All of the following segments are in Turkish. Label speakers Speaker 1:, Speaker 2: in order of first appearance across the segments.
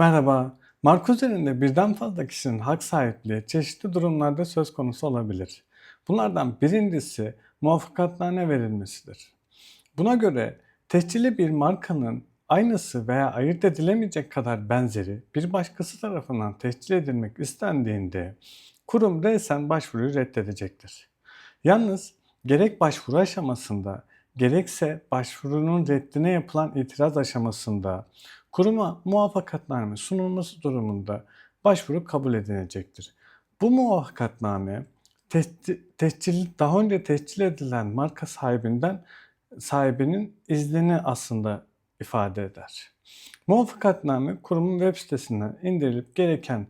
Speaker 1: Merhaba. Marka üzerinde birden fazla kişinin hak sahipliği çeşitli durumlarda söz konusu olabilir. Bunlardan birincisi muvaffakatname verilmesidir. Buna göre tescilli bir markanın aynısı veya ayırt edilemeyecek kadar benzeri bir başkası tarafından tescil edilmek istendiğinde kurum resen başvuruyu reddedecektir. Yalnız gerek başvuru aşamasında gerekse başvurunun reddine yapılan itiraz aşamasında kuruma muvaffakatname sunulması durumunda başvuru kabul edilecektir. Bu muvaffakatname tescil, daha önce tescil edilen marka sahibinden sahibinin iznini aslında ifade eder. Muvaffakatname kurumun web sitesinden indirilip gereken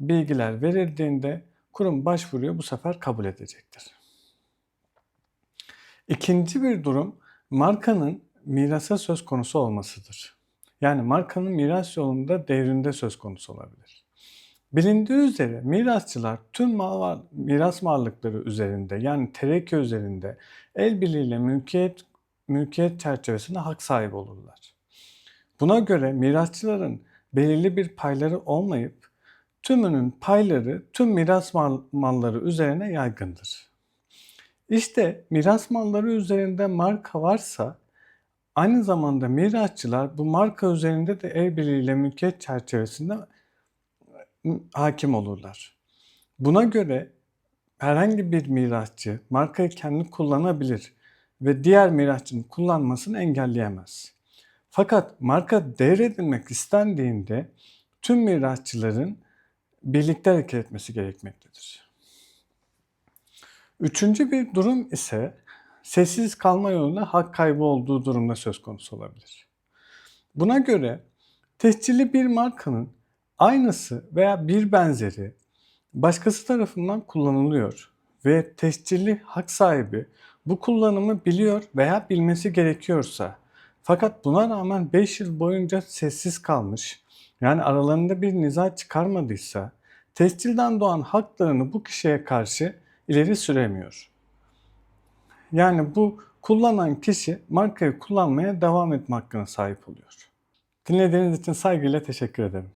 Speaker 1: bilgiler verildiğinde kurum başvuruyu bu sefer kabul edecektir. İkinci bir durum markanın mirasa söz konusu olmasıdır. Yani markanın miras yolunda devrinde söz konusu olabilir. Bilindiği üzere mirasçılar tüm mal, miras varlıkları üzerinde yani tereke üzerinde el birliğiyle mülkiyet, mülkiyet çerçevesinde hak sahibi olurlar. Buna göre mirasçıların belirli bir payları olmayıp tümünün payları tüm miras mal, malları üzerine yaygındır. İşte miras malları üzerinde marka varsa aynı zamanda mirasçılar bu marka üzerinde de el birliğiyle mülkiyet çerçevesinde hakim olurlar. Buna göre herhangi bir mirasçı markayı kendi kullanabilir ve diğer mirasçının kullanmasını engelleyemez. Fakat marka devredilmek istendiğinde tüm mirasçıların birlikte hareket etmesi gerekmektedir. Üçüncü bir durum ise sessiz kalma yoluyla hak kaybı olduğu durumda söz konusu olabilir. Buna göre tescilli bir markanın aynısı veya bir benzeri başkası tarafından kullanılıyor ve tescilli hak sahibi bu kullanımı biliyor veya bilmesi gerekiyorsa fakat buna rağmen 5 yıl boyunca sessiz kalmış yani aralarında bir niza çıkarmadıysa tescilden doğan haklarını bu kişiye karşı ileri süremiyor. Yani bu kullanan kişi markayı kullanmaya devam etme hakkına sahip oluyor. Dinlediğiniz için saygıyla teşekkür ederim.